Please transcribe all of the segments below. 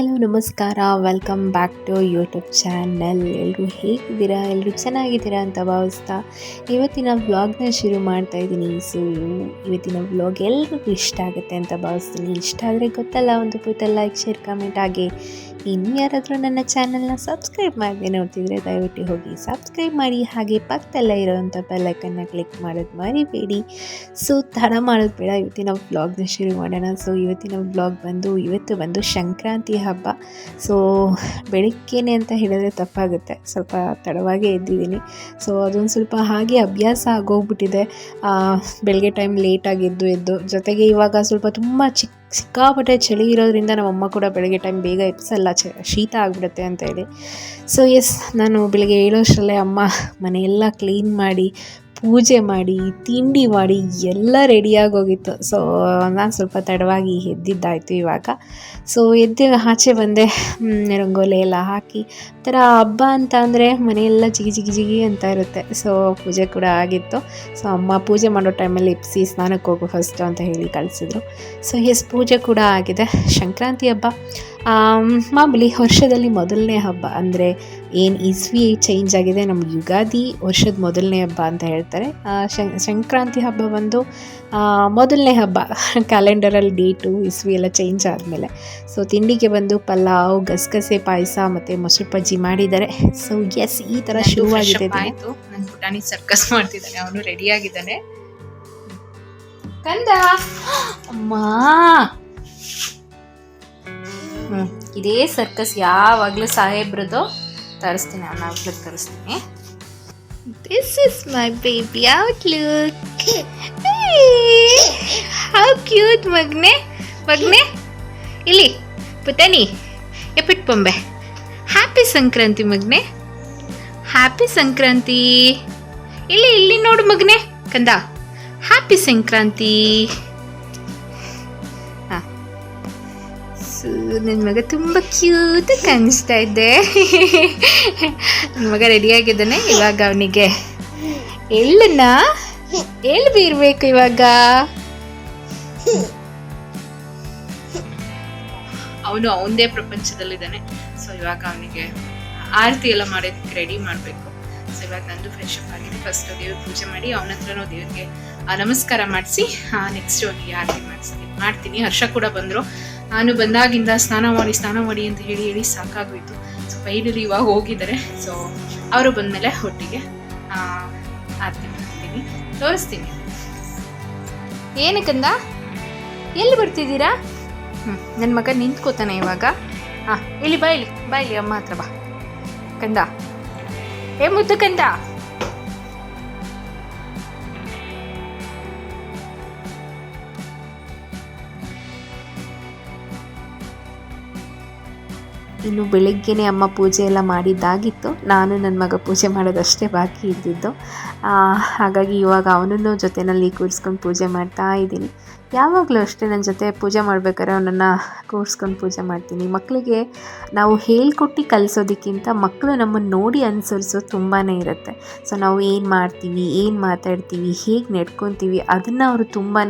Hello ನಮಸ್ಕಾರ. Welcome back to YouTube channel ಎಲ್ಲರೂ ಹೇಗಿದ್ದೀರಾ? ಎಲ್ಲರೂ ಚೆನ್ನಾಗಿದ್ದೀರಾ ಅಂತ ಭಾವಿಸ್ತಾ ಇವತ್ತಿನ ವ್ಲಾಗ್ನ ಶುರು ಮಾಡ್ತಾ ಇದ್ದೀನಿ. ಸೊ ಇವತ್ತಿನ ವ್ಲಾಗ್ ಎಲ್ರಿಗೂ ಇಷ್ಟ ಆಗುತ್ತೆ ಅಂತ ಭಾವಿಸ್ತೀನಿ. ಇಷ್ಟ ಆದರೆ ಗೊತ್ತಲ್ಲ, ಒಂದು ಪುಟ್ಟ ಲೈಕ್ ಶೇರ್ ಕಮೆಂಟ್ ಹಾಗೆ. ಇನ್ನು ಯಾರಾದರೂ ನನ್ನ ಚಾನಲ್ನ ಸಬ್ಸ್ಕ್ರೈಬ್ ಮಾಡದೆ ನೋಡ್ತಿದ್ರೆ ದಯವಿಟ್ಟು ಹೋಗಿ ಸಬ್ಸ್ಕ್ರೈಬ್ ಮಾಡಿ. ಹಾಗೆ ಪಕ್ಕದಲ್ಲೇ ಇರೋವಂಥ ಬೆಲ್ಲೈಕನ್ನ ಕ್ಲಿಕ್ ಮಾಡೋದು ಮರಿಬೇಡಿ. ಸೊ ತಡ ಮಾಡೋದು ಬೇಡ. ಇವತ್ತಿನ ಬ್ಲಾಗ್ನ ಶುರು ಮಾಡೋಣ. ಸೊ ಇವತ್ತಿನ ಬ್ಲಾಗ್ ಬಂದು, ಇವತ್ತು ಬಂದು ಸಂಕ್ರಾಂತಿ ಹಬ್ಬ. ಸೊ ಬೆಳಿಗ್ಗೆನೆ ಅಂತ ಹೇಳಿದ್ರೆ ತಪ್ಪಾಗುತ್ತೆ. ಸ್ವಲ್ಪ ತಡವಾಗೇ ಎದ್ದಿದ್ದೀನಿ. ಸೊ ಅದೊಂದು ಸ್ವಲ್ಪ ಹಾಗೆ ಅಭ್ಯಾಸ ಆಗೋಗ್ಬಿಟ್ಟಿದೆ. ಬೆಳಗ್ಗೆ ಟೈಮ್ ಲೇಟಾಗಿ ಎದ್ದು ಎದ್ದು. ಜೊತೆಗೆ ಇವಾಗ ಸ್ವಲ್ಪ ತುಂಬ ಚಿಕ್ಕ ಸಿಕ್ಕಾಪಟ್ಟೆ ಚಳಿ ಇರೋದ್ರಿಂದ ನಮ್ಮಮ್ಮ ಕೂಡ ಬೆಳಗ್ಗೆ ಟೈಮ್ ಬೇಗ ಎಪ್ಸಲ್ಲ ಚ, ಶೀತ ಆಗಿಬಿಡುತ್ತೆ ಅಂತ ಹೇಳಿ. ಸೊ ಎಸ್ ನಾನು ಬೆಳಗ್ಗೆ ಏಳೋಷ್ಟರಲ್ಲೇ ಅಮ್ಮ ಮನೆಯೆಲ್ಲ ಕ್ಲೀನ್ ಮಾಡಿ ಪೂಜೆ ಮಾಡಿ, ತಿಂಡಿ ಮಾಡಿ ಎಲ್ಲ ರೆಡಿಯಾಗಿ ಹೋಗಿತ್ತು ಸೊ ನಾನು ಸ್ವಲ್ಪ ತಡವಾಗಿ ಎದ್ದಿದ್ದಾಯಿತು ಇವಾಗ. ಸೊ ಎದ್ದು ಆಚೆ ಬಂದೆ. ರಂಗೋಲಿ ಎಲ್ಲ ಹಾಕಿ. ಥರ ಹಬ್ಬ ಅಂತ ಅಂದರೆ ಮನೆಯೆಲ್ಲ ಜಿಗಿ ಜಿಗಿ ಜಿಗಿ ಅಂತ ಇರುತ್ತೆ. ಸೊ ಪೂಜೆ ಕೂಡ ಆಗಿತ್ತು. ಸೊ ಅಮ್ಮ ಪೂಜೆ ಮಾಡೋ ಟೈಮಲ್ಲಿ ಇಪ್ಸಿ ಸ್ನಾನಕ್ಕೆ ಹೋಗು ಫಸ್ಟು ಅಂತ ಹೇಳಿ ಕಳಿಸಿದ್ರು. ಸೊ ಎಸ್ ಪೂಜೆ ಕೂಡ ಆಗಿದೆ. ಸಂಕ್ರಾಂತಿ ಹಬ್ಬ. ಮಾಮೂಲಿ ವರ್ಷದಲ್ಲಿ ಮೊದಲನೇ ಹಬ್ಬ ಅಂದರೆ ಏನು ಇಸ್ವಿ ಚೇಂಜ್ ಆಗಿದೆ ನಮ್ಮ ಯುಗಾದಿ ವರ್ಷದ ಮೊದಲನೇ ಹಬ್ಬ ಅಂತ ಹೇಳ್ತಾರೆ. ಸಂಕ್ರಾಂತಿ ಹಬ್ಬ ಬಂದು ಮೊದಲನೇ ಹಬ್ಬ ಕ್ಯಾಲೆಂಡರಲ್ಲಿ ಡೇಟು ಇಸ್ವಿ ಎಲ್ಲ ಚೇಂಜ್ ಆದಮೇಲೆ. ಸೊ ತಿಂಡಿಗೆ ಬಂದು ಪಲಾವ್ ಗಸಗಸೆ ಪಾಯಸ ಮತ್ತು ಮೊಸರು ಬಜ್ಜಿ ಮಾಡಿದ್ದಾರೆ. ಸೊ ಎಸ್ ಈ ಥರ ಶುರುವಾಗಿದೆ ಆಗಿದೆ ಆಯ್ತು. ನನ್ ಪುಟಾಣಿ ಸರ್ಕಸ್ ಮಾಡ್ತಿದ್ದಾನೆ. ಅವನು ರೆಡಿ ಆಗಿದ್ದಾನೆ. ಕಂದ ಅಮ್ಮ! ಹ್ಞೂ ಇದೇ ಸರ್ಕಸ್ ಯಾವಾಗಲೂ ಸಾಹೇಬ್ರದ್ದು ತರಿಸ್ತೀನಿ ಅವನಾಗ್ಲೂ ತರಿಸ್ತೀನಿ. This is my baby outlook how cute ಮಗ್ನೆ. ಮಗ್ನೆ, ಇಲ್ಲಿ, ಪುತಾನಿ, ಎಪಿಟ್ ಬೊಂಬೆ. ಹ್ಯಾಪಿ ಸಂಕ್ರಾಂತಿ, ಮಗ್ನೆ. ಹ್ಯಾಪಿ ಸಂಕ್ರಾಂತಿ. ಇಲ್ಲಿ ಇಲ್ಲಿ ನೋಡು ಮಗ್ನೆ, ಕಂದ. ಹ್ಯಾಪಿ ಸಂಕ್ರಾಂತಿ. ನನ್ನ ಮಗ ತುಂಬ ಕ್ಯೂಟ್ ಕಾಣಿಸ್ತಾ ಇದ್ದೆ ನನ್ನ ಮಗ ರೆಡಿಯಾಗಿದ್ದಾನೆ ಇವಾಗ ಅವನಿಗೆ ಎಳ್ಳನ್ನ ಎಲ್ಲಿ ಬೀರ್ಬೇಕು ಇವಾಗ. ಅವನು ಅವನದೇ ಪ್ರಪಂಚದಲ್ಲಿದ್ದಾನೆ. ಸೊ ಇವಾಗ ಅವನಿಗೆ ಆರತಿ ಎಲ್ಲ ಮಾಡೋದಕ್ಕೆ ರೆಡಿ ಮಾಡಬೇಕು. ಸೊ ಇವಾಗ ನಂದು ಫ್ರೆಶ್ ಅಪ್ ಆಗಿದೆ ಫಸ್ಟ್ ದೇವ್ರ ಪೂಜೆ ಮಾಡಿ, ಅವನ ಹತ್ರನೂ ದೇವ್ರಿಗೆ ನಮಸ್ಕಾರ ಮಾಡಿಸಿ ನೆಕ್ಸ್ಟ್ ಅವನಿಗೆ ಆರತಿ ಮಾಡಿಸ್ತೀನಿ ಮಾಡ್ತೀನಿ. ಹರ್ಷ ಕೂಡ ಬಂದರು. ನಾನು ಬಂದಾಗಿಂದ ಸ್ನಾನ ಮಾಡಿ ಸ್ನಾನ ಮಾಡಿ ಅಂತ ಹೇಳಿ ಹೇಳಿ ಸಾಕಾಗೋಯ್ತು ಸೊ ಫೈನಲಿ ಇವಾಗ ಹೋಗಿದ್ದಾರೆ. ಸೊ ಅವರು ಬಂದಮೇಲೆ ಒಟ್ಟಿಗೆ ಆರತಿ ಮಾಡ್ತೀನಿ. ತೋರಿಸ್ತೀನಿ. ಏನಕ್ಕಂದ? ಎಲ್ಲಿ ಬರ್ತಿದ್ದೀರಾ? ಹ್ಞೂ ನನ್ನ ಮಗ ನಿಂತ್ಕೋತಾನೆ ಇವಾಗ. ಹಾಂ ಇಲ್ಲಿ ಬಾ ಇಲ್ಲಿ. ಬಾ ಇಲ್ಲಿ ಅಮ್ಮ ಹತ್ರ ಬಾ. ಕಂದ. ಏ ಮುದ್ದು ಕಂದ. ಇನ್ನು ಬೆಳಗ್ಗೆನೇ ಅಮ್ಮ ಪೂಜೆ ಎಲ್ಲ ಮಾಡಿದ್ದಾಗಿತ್ತು. ನಾನು ನನ್ನ ಮಗ ಪೂಜೆ ಮಾಡೋದಷ್ಟೇ ಬಾಕಿ ಇದ್ದಿದ್ದು. ಹಾಗಾಗಿ ಇವಾಗ ಅವನನ್ನು ಜೊತೆಯಲ್ಲಿ ಕೂರಿಸ್ಕೊಂಡು ಪೂಜೆ ಮಾಡ್ತಾ ಇದ್ದೀನಿ. ಯಾವಾಗಲೂ ಅಷ್ಟೇ ನನ್ನ ಜೊತೆ ಪೂಜೆ ಮಾಡಬೇಕಾದ್ರೆ ಅವನನ್ನು ಕೂರಿಸ್ಕೊಂಡು ಪೂಜೆ ಮಾಡ್ತೀನಿ. ಮಕ್ಕಳಿಗೆ ನಾವು ಹೇಳ್ಕೊಟ್ಟು ಕಲಿಸೋದಕ್ಕಿಂತ ಮಕ್ಕಳು ನಮ್ಮನ್ನು ನೋಡಿ ಅನುಸರಿಸೋದು ತುಂಬಾ ಇರುತ್ತೆ. ಸೊ ನಾವು ಏನು ಮಾಡ್ತೀವಿ, ಏನು ಮಾತಾಡ್ತೀವಿ, ಹೇಗೆ ನಡ್ಕೊತೀವಿ ಅದನ್ನು ಅವರು ತುಂಬಾ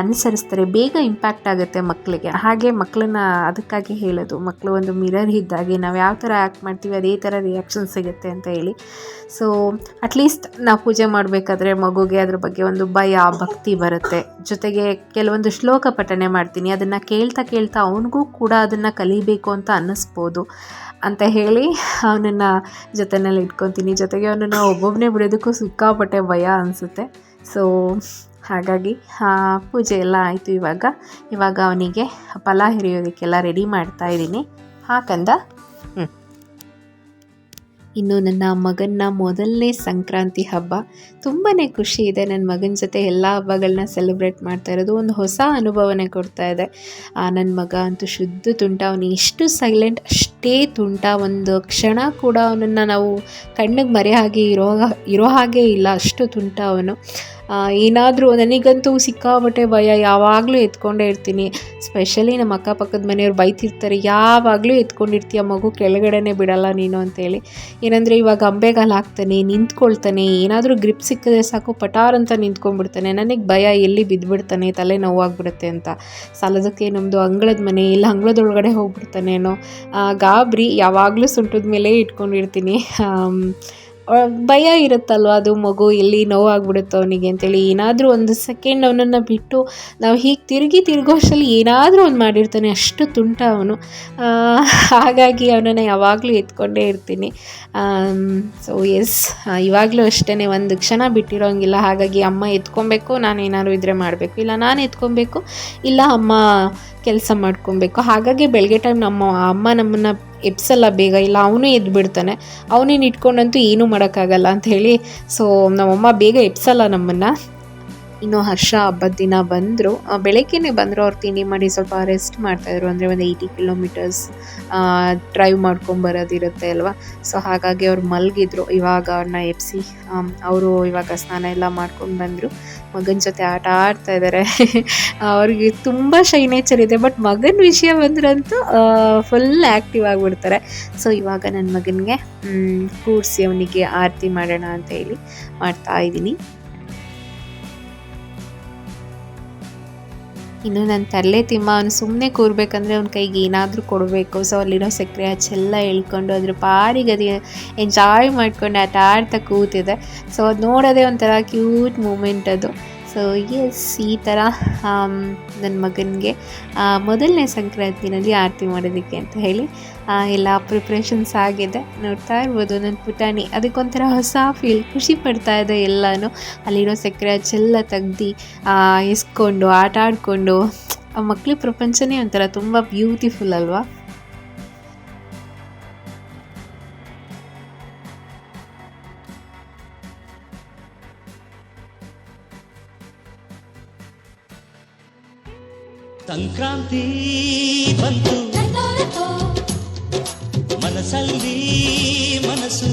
ಅನುಸರಿಸ್ತಾರೆ. ಬೇಗ ಇಂಪ್ಯಾಕ್ಟ್ ಆಗುತ್ತೆ ಮಕ್ಕಳಿಗೆ ಹಾಗೆ ಮಕ್ಕಳನ್ನ ಅದಕ್ಕಾಗಿ ಹೇಳೋದು. ಮಕ್ಕಳು ಒಂದು ಮಿರರ್ ಇದ್ದಾಗೆ, ನಾವು ಯಾವ ಥರ ಆ್ಯಕ್ಟ್ ಮಾಡ್ತೀವಿ, ಅದೇ ಥರ ರಿಯಾಕ್ಷನ್ ಸಿಗುತ್ತೆ ಅಂತ ಹೇಳಿ. ಸೊ ಅಟ್ಲೀಸ್ಟ್ ನಾವು ಪೂಜೆ ಮಾಡಬೇಕಾದ್ರೆ ಮಗುಗೆ ಅದ್ರ ಬಗ್ಗೆ ಒಂದು ಭಯ, ಭಕ್ತಿ ಬರುತ್ತೆ. ಜೊತೆಗೆ ಕೆಲವೊಂದು ಶ್ಲೋಕ ಪಠಣೆ ಮಾಡ್ತೀನಿ. ಅದನ್ನು ಕೇಳ್ತಾ ಕೇಳ್ತಾ ಅವನಿಗೂ ಕೂಡ ಅದನ್ನು ಕಲಿಬೇಕು ಅಂತ ಅನ್ನಿಸ್ಬೋದು. ಅಂತ ಹೇಳಿ ಅವನನ್ನು ಜೊತೆನಲ್ಲಿ ಇಟ್ಕೊತೀನಿ. ಜೊತೆಗೆ ಅವನನ್ನು ಒಬ್ಬೊಬ್ಬನೇ ಬಿಡೋದಕ್ಕೂ ಸಿಕ್ಕಾಪಟ್ಟೆ ಭಯ ಅನಿಸುತ್ತೆ. ಸೊ ಹಾಗಾಗಿ ಪೂಜೆ ಎಲ್ಲ ಆಯಿತು ಇವಾಗ. ಇವಾಗ ಅವನಿಗೆ ಫಲ ಹಿರಿಯೋದಕ್ಕೆಲ್ಲ ರೆಡಿ ಮಾಡ್ತಾ ಇದ್ದೀನಿ. ಹಾಕಂದ? ಇನ್ನು ನನ್ನ ಮಗನ ಮೊದಲನೇ ಸಂಕ್ರಾಂತಿ ಹಬ್ಬ. ತುಂಬಾ ಖುಷಿ ಇದೆ. ನನ್ನ ಮಗನ ಜೊತೆ ಎಲ್ಲ ಹಬ್ಬಗಳನ್ನ ಸೆಲೆಬ್ರೇಟ್ ಮಾಡ್ತಾ ಇರೋದು. ಒಂದು ಹೊಸ ಅನುಭವನೇ ಕೊಡ್ತಾ ಇದೆ. ಆ, ನನ್ನ ಮಗ ಅಂತೂ ಶುದ್ಧ ತುಂಟ. ಅವನು ಎಷ್ಟು ಸೈಲೆಂಟ್ ಅಷ್ಟೇ ತುಂಟ. ಒಂದು ಕ್ಷಣ ಕೂಡ ಅವನನ್ನು ನಾವು ಕಣ್ಣಿಗೆ ಮರೆಯಾಗಿ ಇರೋ ಇರೋ ಹಾಗೆ ಇಲ್ಲ. ಅಷ್ಟು ತುಂಟ ಅವನು. ಏನಾದರೂ ನನಗಂತೂ ಸಿಕ್ಕಾಬಟ್ಟೆ ಭಯ, ಯಾವಾಗಲೂ ಎತ್ಕೊಂಡೇ ಇರ್ತೀನಿ. ಸ್ಪೆಷಲಿ ನಮ್ಮ ಅಕ್ಕಪಕ್ಕದ ಮನೆಯವ್ರು ಬೈತಿರ್ತಾರೆ, ಯಾವಾಗಲೂ ಎತ್ಕೊಂಡಿರ್ತೀಯ ಮಗು, ಕೆಳಗಡೆನೇ ಬಿಡಲ್ಲ ನೀನು ಅಂತೇಳಿ. ಏನಂದರೆ ಇವಾಗ ಅಂಬೆಗಾಲ ಹಾಕ್ತಾನೆ ನಿಂತ್ಕೊಳ್ತಾನೆ, ಏನಾದರೂ ಗ್ರಿಪ್ ಸಿಕ್ಕಿದ್ರೆ ಸಾಕು, ಪಟಾರ್ ಅಂತ ನಿಂತ್ಕೊಂಡ್ಬಿಡ್ತಾನೆ. ನನಗೆ ಭಯ, ಎಲ್ಲಿ ಬಿದ್ದುಬಿಡ್ತಾನೆ ತಲೆ ನೋವಾಗ್ಬಿಡುತ್ತೆ ಅಂತ. ಸಾಲದಕ್ಕೆ ನಮ್ಮದು ಅಂಗಳದ ಮನೆ, ಇಲ್ಲ ಅಂಗಳದೊಳಗಡೆ ಹೋಗ್ಬಿಡ್ತಾನೇನೋ. ಗಾಬರಿ, ಯಾವಾಗಲೂ ಸುಂಟದ ಮೇಲೆ ಇಟ್ಕೊಂಡಿರ್ತೀನಿ ಭಯ ಇರುತ್ತಲ್ವ? ಅದು ಮಗು ಎಲ್ಲಿ ನೋವಾಗ್ಬಿಡುತ್ತೋ ಅವನಿಗೆ ಅಂತೇಳಿ. ಏನಾದರೂ ಒಂದು ಸೆಕೆಂಡ್ ಅವನನ್ನು ಬಿಟ್ಟು ನಾವು ಹೀಗೆ ತಿರುಗಿ ತಿರುಗೋಷ್ಟರಲ್ಲಿ ಏನಾದರೂ ಒಂದು ಮಾಡಿರ್ತಾನೆ, ಅಷ್ಟು ತುಂಟ ಅವನು. ಹಾಗಾಗಿ ಅವನನ್ನು ಯಾವಾಗಲೂ ಎತ್ಕೊಂಡೇ ಇರ್ತೀನಿ. ಸೊ ಎಸ್ ಇವಾಗಲೂ ಅಷ್ಟೇ ಒಂದು ಕ್ಷಣ ಬಿಟ್ಟಿರೋಂಗಿಲ್ಲ. ಹಾಗಾಗಿ ಅಮ್ಮ ಎತ್ಕೊಬೇಕು ನಾನು ಏನಾದ್ರು ಇದ್ರೆ ಮಾಡಬೇಕು. ಇಲ್ಲ, ನಾನು ಎತ್ಕೊಬೇಕು. ಇಲ್ಲ, ಅಮ್ಮ ಕೆಲಸ ಮಾಡ್ಕೊಬೇಕು. ಹಾಗಾಗಿ ಬೆಳಗ್ಗೆ ಟೈಮ್ ನಮ್ಮ ಅಮ್ಮ ನಮ್ಮನ್ನು ಎಪ್ಸಲ್ಲ ಬೇಗ, ಇಲ್ಲ ಅವನು ಎದ್ದು ಬಿಡ್ತಾನೆ. ಅವನೇನು ಇಟ್ಕೊಂಡಂತೂ ಏನೂ ಮಾಡೋಕ್ಕಾಗಲ್ಲ ಅಂತ ಹೇಳಿ ಸೊ ನಮ್ಮಮ್ಮ ಬೇಗ ಎಪ್ಸಲ್ಲ ನಮ್ಮನ್ನು. ಇನ್ನು ಹರ್ಷ ಹಬ್ಬದ ದಿನ ಬಂದರು. ಬೆಳಗ್ಗೆನೇ ಬಂದರು. ಅವ್ರು ತಿಂಡಿ ಮಾಡಿ ಸ್ವಲ್ಪ ರೆಸ್ಟ್ ಮಾಡ್ತಾಯಿದ್ರು ಅಂದರೆ ಒಂದು ಏಯ್ಟಿ ಕಿಲೋಮೀಟರ್ಸ್ ಡ್ರೈವ್ ಮಾಡ್ಕೊಂಬರೋದಿರುತ್ತೆ ಅಲ್ವಾ? ಸೊ ಹಾಗಾಗಿ ಅವ್ರು ಮಲಗಿದ್ರು. ಇವಾಗ ಅವ್ರನ್ನ ಎಬ್ಸಿ ಅವರು ಇವಾಗ ಸ್ನಾನ ಎಲ್ಲ ಮಾಡ್ಕೊಂಡು ಬಂದರು. ಮಗನ ಜೊತೆ ಆಟ ಆಡ್ತಾ ಇದ್ದಾರೆ ಅವ್ರಿಗೆ ತುಂಬ ಶೈನೇಚರ್ ಇದೆ. ಬಟ್ ಮಗನ ವಿಷಯ ಬಂದ್ರಂತೂ ಫುಲ್ ಆ್ಯಕ್ಟಿವ್ ಆಗಿಬಿಡ್ತಾರೆ. ಸೊ ಇವಾಗ ನನ್ನ ಮಗನಿಗೆ ಕೂರಿಸಿ ಅವನಿಗೆ ಆರತಿ ಮಾಡೋಣ ಅಂತ ಹೇಳಿ ಮಾಡ್ತಾ ಇದ್ದೀನಿ. ಇನ್ನು ನನ್ನ ತರಲೆ ತಿಮ್ಮ, ಅವನು ಸುಮ್ಮನೆ ಕೂರ್ಬೇಕಂದ್ರೆ ಅವ್ನ ಕೈಗೆ ಏನಾದರೂ ಕೊಡಬೇಕು. ಸೊ ಅಲ್ಲಿರೋ ಸಕ್ಕರೆ ಹಚ್ಚೆಲ್ಲ ಎಳ್ಕೊಂಡು ಅದ್ರ ಪಾಡಿಗೆ ಅದು ಎಂಜಾಯ್ ಮಾಡ್ಕೊಂಡು ಆಟ ಆಡ್ತಾ ಕೂತಿದೆ. ಸೊ ಅದು ನೋಡೋದೇ ಒಂಥರ ಕ್ಯೂಟ್ ಮೂಮೆಂಟ್ ಅದು. ಸೊ ಎಸ್ ಈ ಥರ ನನ್ನ ಮಗನಿಗೆ ಮೊದಲನೇ ಸಂಕ್ರಾಂತಿನಲ್ಲಿ ಆರತಿ ಮಾಡೋದಕ್ಕೆ ಅಂತ ಹೇಳಿ ಎಲ್ಲ ಪ್ರಿಪ್ರೇಷನ್ಸ್ ಆಗಿದೆ. ನೋಡ್ತಾ ಇರ್ಬೋದು ನನ್ನ ಪುಟಾಣಿ. ಅದಕ್ಕೊಂಥರ ಹೊಸ ಫೀಲ್ ಖುಷಿ ಪಡ್ತಾ ಇದೆ ಎಲ್ಲನೂ. ಅಲ್ಲಿರೋ ಸಕ್ಕರೆ ಚೆಲ್ಲ ತೆಗ್ದು ಇಸ್ಕೊಂಡು ಆಟ ಆಡಿಕೊಂಡು. ಆ ಮಕ್ಳ ಪ್ರಪಂಚನೇ ಒಂಥರ ತುಂಬ ಬ್ಯೂಟಿಫುಲ್ ಅಲ್ವಾ? ಸಂಕ್ರಾಂತಿ ಬಂತು. ಮನಸ್ಸಲ್ಲಿ ಮನಸ್ಸು.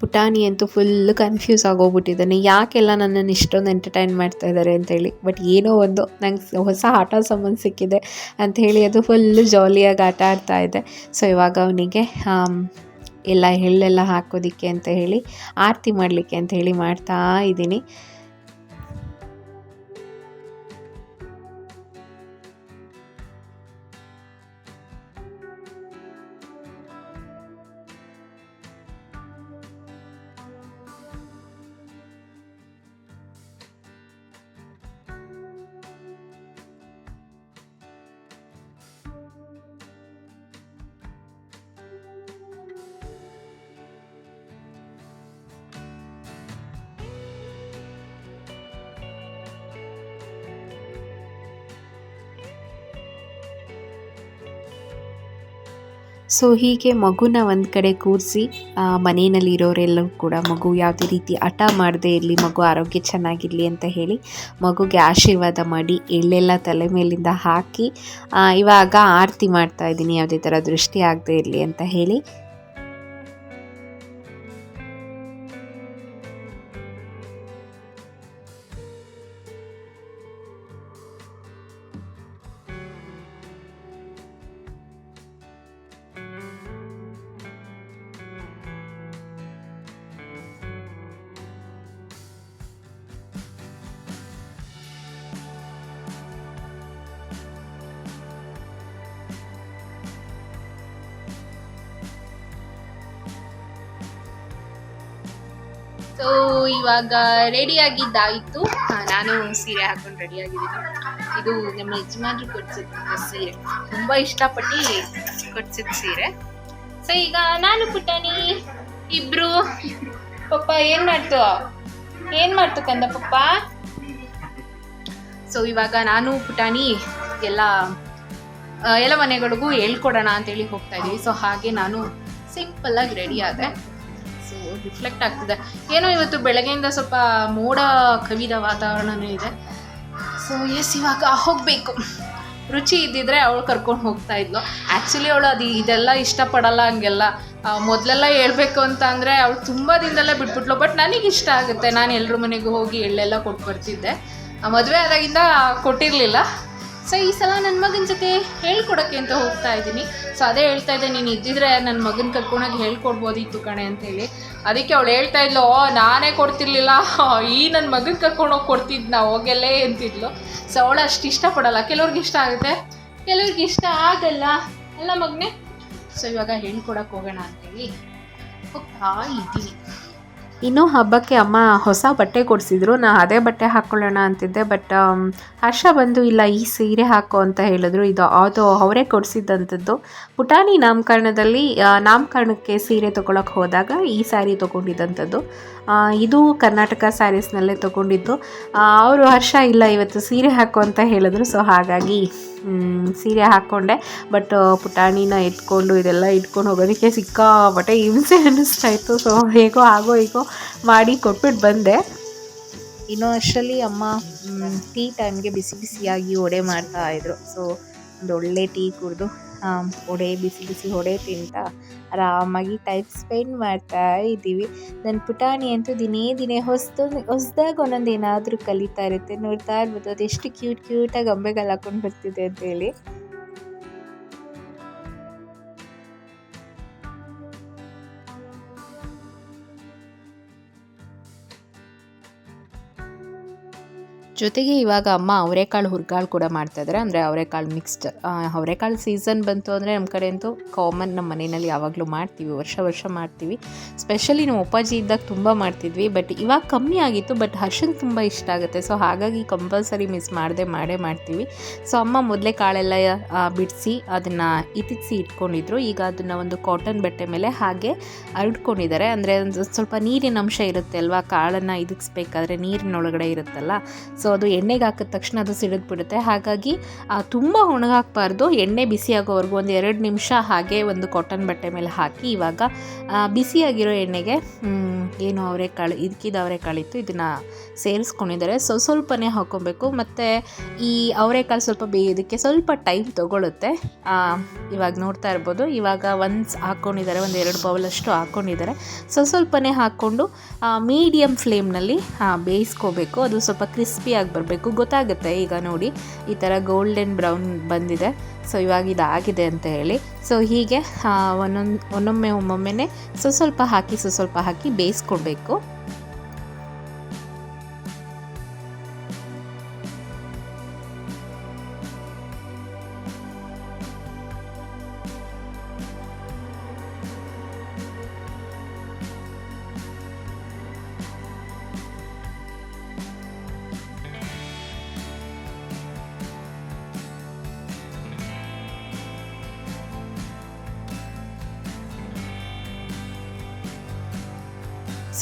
ಪುಟಾಣಿ ಅಂತೂ ಫುಲ್ ಕನ್ಫ್ಯೂಸ್ ಆಗೋಗ್ಬಿಟ್ಟಿದ್ದಾನೆ. ಯಾಕೆಲ್ಲ ನನ್ನನ್ನು ಇಷ್ಟೊಂದು ಎಂಟರ್ಟೈನ್ ಮಾಡ್ತಾ ಇದ್ದಾರೆ ಅಂತೇಳಿ ಬಟ್ ಏನೋ ಒಂದು ನಂಗೆ ಹೊಸ ಆಟ ಸಂಬಂಧ ಸಿಕ್ಕಿದೆ ಅಂತ ಹೇಳಿ ಅದು ಫುಲ್ಲು ಜಾಲಿಯಾಗಿ ಆಟ ಆಡ್ತಾ ಇದೆ. ಸೊ ಇವಾಗ ಅವನಿಗೆ ಎಲ್ಲ ಎಳ್ಳೆಲ್ಲ ಹಾಕೋದಿಕ್ಕೆ ಅಂತ ಹೇಳಿ ಆರತಿ ಮಾಡಲಿಕ್ಕೆ ಅಂತ ಹೇಳಿ ಮಾಡ್ತಾ ಇದ್ದೀನಿ. ಸೊ ಹೀಗೆ ಮಗುನ ಒಂದು ಕಡೆ ಕೂರಿಸಿ ಮನೆಯಲ್ಲಿರೋರೆಲ್ಲರೂ ಕೂಡ ಮಗು ಯಾವುದೇ ರೀತಿ ಹಠ ಮಾಡದೇ ಇರಲಿ, ಮಗು ಆರೋಗ್ಯ ಚೆನ್ನಾಗಿರಲಿ ಅಂತ ಹೇಳಿ ಮಗುಗೆ ಆಶೀರ್ವಾದ ಮಾಡಿ ಎಳ್ಳೆಲ್ಲ ತಲೆ ಮೇಲಿಂದ ಹಾಕಿ ಇವಾಗ ಆರತಿ ಮಾಡ್ತಾ ಇದ್ದೀನಿ, ಯಾವುದೇ ಥರ ದೃಷ್ಟಿ ಆಗದೆ ಇರಲಿ ಅಂತ ಹೇಳಿ ಸೊ ಇವಾಗ ರೆಡಿ ಆಗಿದ್ದಾಯಿತು? ಆ, ನಾನು ಸೀರೆ ಹಾಕೊಂಡು ರೆಡಿ ಆಗಿದ್ದೀನಿ. ಇದು ನಮ್ಮ ಯಜಮಾನ್ರು ಕೊಡ್ಸಿದ ಸೀರೆ. ತುಂಬ ಇಷ್ಟಪಟ್ಟು ಕೊಡ್ಸಿದ ಸೀರೆ. ಸೊ ಈಗ ನಾನು ಪುಟಾಣಿ ಇಬ್ರು. ಪಪ್ಪ ಏನ್ ಮಾಡ್ತು? ಏನ್ ಮಾಡ್ತು ಕಂದ ಪಪ್ಪ? ಸೊ ಇವಾಗ ನಾನು ಪುಟಾಣಿ ಎಲ್ಲ ಎಲ್ಲ ಮನೆಗಳಿಗೂ ಹೇಳ್ಕೊಡೋಣ ಅಂತೇಳಿ ಹೋಗ್ತಾ ಇದೀವಿ. ಸೊ ಹಾಗೆ ನಾನು ಸಿಂಪಲ್ ಆಗಿ ರೆಡಿ ಆದೆ. ರಿಫ್ಲೆಕ್ಟ್ ಆಗ್ತಿದೆ. ಏನೋ ಇವತ್ತು ಬೆಳಗ್ಗೆಯಿಂದ ಸ್ವಲ್ಪ ಮೋಡ ಕವಿದ ವಾತಾವರಣವೇ ಇದೆ. ಸೊ ಎಸ್ ಇವಾಗ ಹೋಗಬೇಕು. ರುಚಿ ಇದ್ದಿದ್ರೆ ಅವಳು ಕರ್ಕೊಂಡು ಹೋಗ್ತಾ ಇದ್ಲು. ಆ್ಯಕ್ಚುಲಿ ಅವಳು ಅದು ಇದೆಲ್ಲ ಇಷ್ಟಪಡಲ್ಲ ಹಂಗೆಲ್ಲ. ಮೊದಲೆಲ್ಲ ಹೇಳ್ಬೇಕು ಅಂತ ಅಂದರೆ ಅವಳು ತುಂಬ ದಿನದಲ್ಲೇ ಬಿಟ್ಬಿಟ್ಲು. ಬಟ್ ನನಗೆ ಇಷ್ಟ ಆಗುತ್ತೆ. ನಾನು ಎಲ್ಲರ ಮನೆಗೂ ಹೋಗಿ ಎಳ್ಳೆಲ್ಲ ಕೊಟ್ಟು ಬರ್ತಿದ್ದೆ. ಮದುವೆ ಆದಾಗಿಂದ ಕೊಟ್ಟಿರಲಿಲ್ಲ. ಸೊ ಈ ಸಲ ನನ್ನ ಮಗನ ಜೊತೆ ಹೇಳ್ಕೊಡೋಕ್ಕೆ ಅಂತ ಹೋಗ್ತಾ ಇದ್ದೀನಿ. ಸೊ ಅದೇ ಹೇಳ್ತಾ ಇದ್ದೆ, ನೀನು ಇದ್ದಿದ್ರೆ ನನ್ನ ಮಗನ ಕರ್ಕೊಂಡೋಗಿ ಹೇಳ್ಕೊಡ್ಬೋದಿತ್ತು ಕಣೆ ಅಂತೇಳಿ ಅದಕ್ಕೆ ಅವಳು ಹೇಳ್ತಾ ಇದ್ಲು ನಾನೇ ಕೊಡ್ತಿರ್ಲಿಲ್ಲ. ಈ ನನ್ನ ಮಗನ ಕರ್ಕೊಂಡೋಗಿ ನಾ ಹೋಗೆಲ್ಲೇ ಅಂತಿದ್ಲು. ಸೊ ಅವಳು ಅಷ್ಟು ಇಷ್ಟಪಡಲ್ಲ. ಕೆಲವ್ರಿಗೆ ಇಷ್ಟ ಆಗುತ್ತೆ. ಕೆಲವ್ರಿಗೆ ಇಷ್ಟ ಆಗಲ್ಲ. ಅಲ್ಲ ಮಗನೇ? ಸೊ ಇವಾಗ ಹೇಳ್ಕೊಡಕ್ಕೆ ಹೋಗೋಣ ಅಂತೇಳಿ ಹೋಗ್ತಾ ಇದ್ದೀವಿ ಇನ್ನು ಹಬ್ಬಕ್ಕೆ ಅಮ್ಮ ಹೊಸ ಬಟ್ಟೆ ಕೊಡಿಸಿದ್ರು. ನಾ ಅದೇ ಬಟ್ಟೆ ಹಾಕ್ಕೊಳ್ಳೋಣ ಅಂತಿದ್ದೆ ಬಟ್ ಹರ್ಷ ಬಂದು, ಇಲ್ಲ, ಈ ಸೀರೆ ಹಾಕೋ ಅಂತ ಹೇಳಿದ್ರು. ಇದು ಅದು ಅವರೇ ಕೊಡಿಸಿದ್ದಂಥದ್ದು ಪುಟಾಣಿ ನಾಮಕರಣದಲ್ಲಿ ನಾಮಕರಣಕ್ಕೆ ಸೀರೆ ತೊಗೊಳಕ್ಕೆ ಹೋದಾಗ ಈ ಸ್ಯಾರಿ ತೊಗೊಂಡಿದ್ದಂಥದ್ದು ಇದು ಕರ್ನಾಟಕ ಸ್ಯಾರೀಸ್ನಲ್ಲೇ ತೊಗೊಂಡಿದ್ದು. ಅವರು, ಹರ್ಷ, ಇಲ್ಲ, ಇವತ್ತು ಸೀರೆ ಹಾಕೋ ಅಂತ ಹೇಳಿದ್ರು, ಸೊ ಹಾಗಾಗಿ ಸೀರೆ ಹಾಕ್ಕೊಂಡೆ ಬಟ್ ಪುಟಾಣಿನ ಎತ್ಕೊಂಡು ಇದೆಲ್ಲ ಇಟ್ಕೊಂಡು ಹೋಗೋದಕ್ಕೆ ಸಿಕ್ಕಾಪಟ್ಟೆ ಹಿಂಸೆ ಅನ್ನಿಸ್ತಾ ಇತ್ತು. ಸೊ ಹೇಗೋ ಆಗೋ ಹೇಗೋ ಮಾಡಿ ಕೊಟ್ಬಿಟ್ಟು ಬಂದೆ. ಇನ್ನೂ ಅಷ್ಟರಲ್ಲಿ ಅಮ್ಮ ಟೀ ಟೈಮ್ಗೆ ಬಿಸಿ ಬಿಸಿಯಾಗಿ ಒಡೆ ಮಾಡ್ತಾಯಿದ್ರು ಸೊ ಒಂದು ಒಳ್ಳೆ ಟೀ ಕುಡಿದು ಒಡೆ ಬಿಸಿ ಬಿಸಿ ವಡೆ ತಿಂತಾ ಆರಾಮಾಗಿ ಟೈಮ್ ಸ್ಪೆಂಡ್ ಮಾಡ್ತಾ ಇದ್ದೀವಿ. ನನ್ನ ಪುಟಾಣಿ ಅಂತೂ ದಿನೇ ದಿನೇ ಹೊಸದು, ಹೊಸದಾಗ ಒಂದೊಂದು ಏನಾದರೂ ಕಲಿತಾ ಇರುತ್ತೆ. ನೋಡ್ತಾ ಇರ್ಬೋದು. ಅದು ಎಷ್ಟು ಕ್ಯೂಟ್ ಕ್ಯೂಟಾಗಿ ಅಂಬೆಗಳು ಹಾಕೊಂಡು ಬರ್ತಿದೆ ಅಂತ ಜೊತೆಗೆ ಇವಾಗ ಅಮ್ಮ ಅವರೆಕಾಳು ಹುರ್ಗಾಳು ಕೂಡ ಮಾಡ್ತಾಯಿದ್ದಾರೆ ಅಂದರೆ ಅವರೆಕಾಳು ಮಿಕ್ಸ್ಡ್ ಅವರೆಕಾಳು ಸೀಸನ್ ಬಂತು ಅಂದರೆ ನಮ್ಮ ಕಡೆ ಅಂತೂ ಕಾಮನ್ ನಮ್ಮ ಮನೆಯಲ್ಲಿ ಯಾವಾಗಲೂ ಮಾಡ್ತೀವಿ. ವರ್ಷ ವರ್ಷ ಮಾಡ್ತೀವಿ. ಸ್ಪೆಷಲಿ ನಮ್ಮ ಅಪ್ಪಾಜಿ ಇದ್ದಾಗ ತುಂಬ ಮಾಡ್ತಿದ್ವಿ. ಬಟ್ ಇವಾಗ ಕಮ್ಮಿ ಆಗಿತ್ತು. ಬಟ್ ಹರ್ಷನ್ ತುಂಬ ಇಷ್ಟ ಆಗುತ್ತೆ. ಸೊ ಹಾಗಾಗಿ ಕಂಪಲ್ಸರಿ ಮಿಸ್ ಮಾಡದೆ ಮಾಡೇ ಮಾಡ್ತೀವಿ. ಸೊ ಅಮ್ಮ ಮೊದಲೇ ಕಾಳೆಲ್ಲ ಬಿಡಿಸಿ ಅದನ್ನು ಇತಿಸಿ ಇಟ್ಕೊಂಡಿದ್ರು. ಈಗ ಅದನ್ನು ಒಂದು ಕಾಟನ್ ಬಟ್ಟೆ ಮೇಲೆ ಹಾಗೆ ಅರಡ್ಕೊಂಡಿದ್ದಾರೆ. ಅಂದರೆ ಸ್ವಲ್ಪ ನೀರಿನ ಅಂಶ ಇರುತ್ತೆ ಅಲ್ವಾ? ಕಾಳನ್ನು ಇದಕ್ಸ್ಬೇಕಾದ್ರೆ ನೀರಿನೊಳಗಡೆ ಇರುತ್ತಲ್ಲ. ಸೊ ಅದು ಎಣ್ಣೆಗೆ ಹಾಕಿದ ತಕ್ಷಣ ಅದು ಸಿಡಿದ್ಬಿಡುತ್ತೆ. ಹಾಗಾಗಿ ಆ, ತುಂಬ ಒಣಗಾಕಬಾರ್ದು. ಎಣ್ಣೆ ಬಿಸಿಯಾಗೋವರೆಗೂ ಒಂದು ಎರಡು ನಿಮಿಷ ಹಾಗೆ ಒಂದು ಕಾಟನ್ ಬಟ್ಟೆ ಮೇಲೆ ಹಾಕಿ ಇವಾಗ ಬಿಸಿಯಾಗಿರೋ ಎಣ್ಣೆಗೆ ಏನು ಅವರೆಕಾಳು ಇದಕ್ಕಿದ ಅವರೆಕಾಳಿತ್ತು ಇದನ್ನು ಸೇರಿಸ್ಕೊಂಡಿದ್ದಾರೆ. ಸೊ ಸ್ವಲ್ಪನೇ ಹಾಕ್ಕೊಬೇಕು. ಮತ್ತು ಈ ಅವರೆಕಾಳು ಸ್ವಲ್ಪ ಬೇಯೋದಕ್ಕೆ ಸ್ವಲ್ಪ ಟೈಮ್ ತೊಗೊಳುತ್ತೆ. ಇವಾಗ ನೋಡ್ತಾ ಇರ್ಬೋದು. ಇವಾಗ ಒನ್ಸ್ ಹಾಕ್ಕೊಂಡಿದ್ದಾರೆ ಒಂದು ಎರಡು ಬೌಲಷ್ಟು ಹಾಕ್ಕೊಂಡಿದ್ದಾರೆ. ಸ್ವಲ್ಪ ಸ್ವಲ್ಪನೇ ಹಾಕ್ಕೊಂಡು ಮೀಡಿಯಮ್ ಫ್ಲೇಮ್ನಲ್ಲಿ ಬೇಯಿಸ್ಕೋಬೇಕು. ಅದು ಸ್ವಲ್ಪ ಕ್ರಿಸ್ಪಿಯಾಗಿ ಬರಬೇಕು. ಗೊತ್ತಾಗುತ್ತೆ. ಈಗ ನೋಡಿ, ಈ ಥರ ಗೋಲ್ಡನ್ ಬ್ರೌನ್ ಬಂದಿದೆ. ಸೊ ಇವಾಗ ಇದಾಗಿದೆ ಅಂತ ಹೇಳಿ. ಸೊ ಹೀಗೆ ಒಂದೊಂದು, ಒಂದೊಮ್ಮೆ, ಒಮ್ಮೊಮ್ಮೆನೆ ಸೊ ಸ್ವಲ್ಪ ಹಾಕಿ ಸೊ ಸ್ವಲ್ಪ ಹಾಕಿ ಬೇಯಿಸ್ಕೊಳ್ಬೇಕು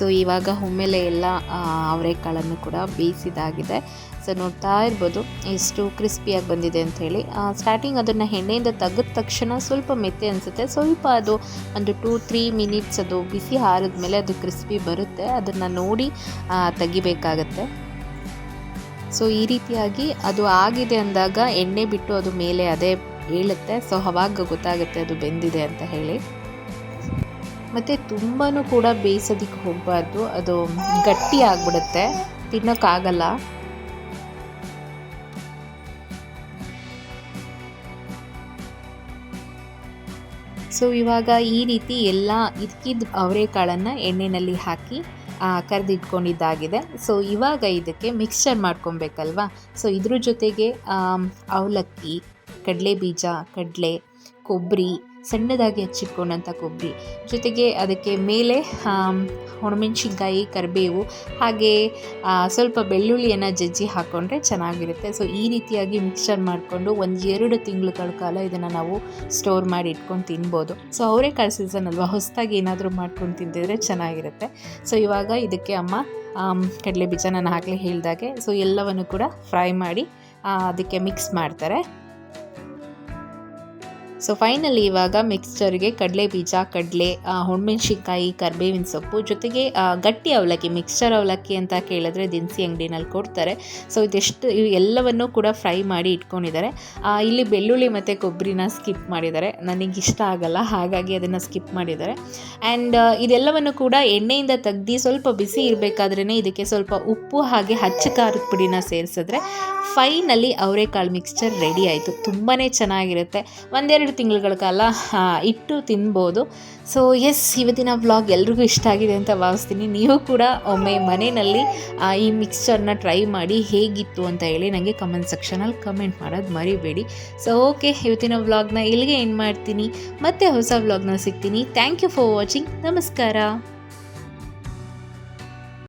ಸೊ ಇವಾಗ ಒಮ್ಮೆಲೆ ಎಲ್ಲ ಅವರೆಕಾಳನ್ನು ಕೂಡ ಬೇಯಿಸಿದಾಗಿದೆ. ಸೊ ನೋಡ್ತಾ ಇರ್ಬೋದು, ಎಷ್ಟು ಕ್ರಿಸ್ಪಿಯಾಗಿ ಬಂದಿದೆ ಅಂತ ಹೇಳಿ. ಸ್ಟಾರ್ಟಿಂಗ್ ಅದನ್ನು ಎಣ್ಣೆಯಿಂದ ತೆಗೆದ ತಕ್ಷಣ ಸ್ವಲ್ಪ ಮೆತ್ತೆ ಅನಿಸುತ್ತೆ. ಸ್ವಲ್ಪ ಅದು ಒಂದು ಟೂ ತ್ರೀ ಮಿನಿಟ್ಸ್ ಅದು ಬಿಸಿ ಹಾರಿದ ಮೇಲೆ ಅದು ಕ್ರಿಸ್ಪಿ ಬರುತ್ತೆ. ಅದನ್ನು ನೋಡಿ ತೆಗಿಬೇಕಾಗತ್ತೆ. ಸೊ ಈ ರೀತಿಯಾಗಿ ಅದು ಆಗಿದೆ ಅಂದಾಗ ಎಣ್ಣೆ ಬಿಟ್ಟು ಅದು ಮೇಲೆ ಅದೇ ಏಳುತ್ತೆ ಸೊ ಅವಾಗ ಗೊತ್ತಾಗುತ್ತೆ ಅದು ಬೆಂದಿದೆ ಅಂತ ಹೇಳಿ. ಮತ್ತು ತುಂಬಾ ಕೂಡ ಬೇಯಿಸೋದಕ್ಕೆ ಹೋಗಬಾರ್ದು. ಅದು ಗಟ್ಟಿ ಆಗಿಬಿಡುತ್ತೆ. ತಿನ್ನೋಕ್ಕಾಗಲ್ಲ. ಸೊ ಇವಾಗ ಈ ರೀತಿ ಎಲ್ಲ ಇದ್ಕಿದ ಅವರೆಕಾಳನ್ನು ಎಣ್ಣೆಯಲ್ಲಿ ಹಾಕಿ ಕರೆದಿಟ್ಕೊಂಡಿದ್ದಾಗಿದೆ. ಸೊ ಇವಾಗ ಇದಕ್ಕೆ ಮಿಕ್ಸ್ಚರ್ ಮಾಡ್ಕೊಬೇಕಲ್ವಾ? ಸೊ ಇದ್ರ ಜೊತೆಗೆ ಅವಲಕ್ಕಿ ಕಡಲೆ ಬೀಜ ಕಡಲೆ ಕೊಬ್ಬರಿ ಸಣ್ಣದಾಗಿ ಹಚ್ಚಿಟ್ಕೊಂಡಂಥ ಕೊಬ್ಬರಿ. ಜೊತೆಗೆ ಅದಕ್ಕೆ ಮೇಲೆ ಒಣಮೆಣ್ಸಿನ್ಕಾಯಿ ಕರಿಬೇವು, ಹಾಗೆ ಸ್ವಲ್ಪ ಬೆಳ್ಳುಳ್ಳಿಯನ್ನು ಜಜ್ಜಿ ಹಾಕ್ಕೊಂಡ್ರೆ ಚೆನ್ನಾಗಿರುತ್ತೆ. ಸೊ ಈ ರೀತಿಯಾಗಿ ಮಿಕ್ಸ್ಚರ್ ಮಾಡಿಕೊಂಡು ಒಂದು ಎರಡು ತಿಂಗಳುಗಳ ಕಾಲ ಇದನ್ನು ನಾವು ಸ್ಟೋರ್ ಮಾಡಿ ಇಟ್ಕೊಂಡು ತಿನ್ಬೋದು. ಸೊ ಅವರೆಕಾಳು ಸೀಸನ್ ಅಲ್ವಾ? ಹೊಸದಾಗಿ ಏನಾದರೂ ಮಾಡ್ಕೊಂಡು ತಿಂತಿದ್ರೆ ಚೆನ್ನಾಗಿರುತ್ತೆ. ಸೊ ಇವಾಗ ಇದಕ್ಕೆ ಅಮ್ಮ ಕಡಲೆ ಬೀಜ ನಾನು ಆಗಲೇ ಹೇಳಿದಾಗೆ ಸೊ ಎಲ್ಲವನ್ನು ಕೂಡ ಫ್ರೈ ಮಾಡಿ ಅದಕ್ಕೆ ಮಿಕ್ಸ್ ಮಾಡ್ತಾರೆ. ಸೊ ಫೈನಲಿ ಇವಾಗ ಮಿಕ್ಸ್ಚರ್ಗೆ ಕಡಲೆ ಬೀಜ, ಕಡಲೆ ಹುಣ್ಮೆಣ್ಸಿನ್ಕಾಯಿ, ಕರ್ಬೇವಿನ ಸೊಪ್ಪು ಜೊತೆಗೆ ಗಟ್ಟಿ ಅವಲಕ್ಕಿ ಮಿಕ್ಸ್ಚರ್ ಅವಲಕ್ಕಿ ಅಂತ ಕೇಳಿದ್ರೆ ದಿನಸಿ ಅಂಗಡಿನಲ್ಲಿ ಕೊಡ್ತಾರೆ. ಸೊ ಇದೆಷ್ಟು ಇವು ಎಲ್ಲವನ್ನೂ ಕೂಡ ಫ್ರೈ ಮಾಡಿ ಇಟ್ಕೊಂಡಿದ್ದಾರೆ. ಇಲ್ಲಿ ಬೆಳ್ಳುಳ್ಳಿ ಮತ್ತು ಕೊಬ್ಬರಿನ ಸ್ಕಿಪ್ ಮಾಡಿದ್ದಾರೆ. ನನಗೆ ಇಷ್ಟ ಆಗಲ್ಲ, ಹಾಗಾಗಿ ಅದನ್ನು ಸ್ಕಿಪ್ ಮಾಡಿದ್ದಾರೆ. ಆ್ಯಂಡ್ ಇದೆಲ್ಲವನ್ನು ಕೂಡ ಎಣ್ಣೆಯಿಂದ ತೆಗ್ದು ಸ್ವಲ್ಪ ಬಿಸಿ ಇರಬೇಕಾದ್ರೇ ಇದಕ್ಕೆ ಸ್ವಲ್ಪ ಉಪ್ಪು ಹಾಗೆ ಹಚ್ಚ ಖಾರದ ಪುಡಿನ ಸೇರಿಸಿದ್ರೆ ಫೈನಲಿ ಅವರೆಕಾಳು ಮಿಕ್ಸ್ಚರ್ ರೆಡಿ ಆಯಿತು. ತುಂಬಾ ಚೆನ್ನಾಗಿರುತ್ತೆ. ಒಂದೆರಡು ತಿಂಗಳುಗಳ ಕಾಲ ಇಟ್ಟು ತಿನ್ಬೋದು. ಸೊ ಎಸ್ ಇವತ್ತಿನ ವ್ಲಾಗ್ ಎಲ್ರಿಗೂ ಇಷ್ಟ ಆಗಿದೆ ಅಂತ ಭಾವಿಸ್ತೀನಿ. ನೀವು ಕೂಡ ಒಮ್ಮೆ ಮನೆಯಲ್ಲಿ ಈ ಮಿಕ್ಸ್ಚರ್ನ ಟ್ರೈ ಮಾಡಿ ಹೇಗಿತ್ತು ಅಂತ ಹೇಳಿ ನನಗೆ ಕಮೆಂಟ್ ಸೆಕ್ಷನಲ್ಲಿ ಕಮೆಂಟ್ ಮಾಡೋದು ಮರಿಬೇಡಿ. ಸೊ ಓಕೆ ಇವತ್ತಿನ ವ್ಲಾಗ್ನ ಇಲ್ಲಿಗೆ ಏನು ಮಾಡ್ತೀನಿ. ಮತ್ತೆ ಹೊಸ ವ್ಲಾಗ್ನ ಸಿಗ್ತೀನಿ. ಥ್ಯಾಂಕ್ ಯು ಫಾರ್ ವಾಚಿಂಗ್ ನಮಸ್ಕಾರ.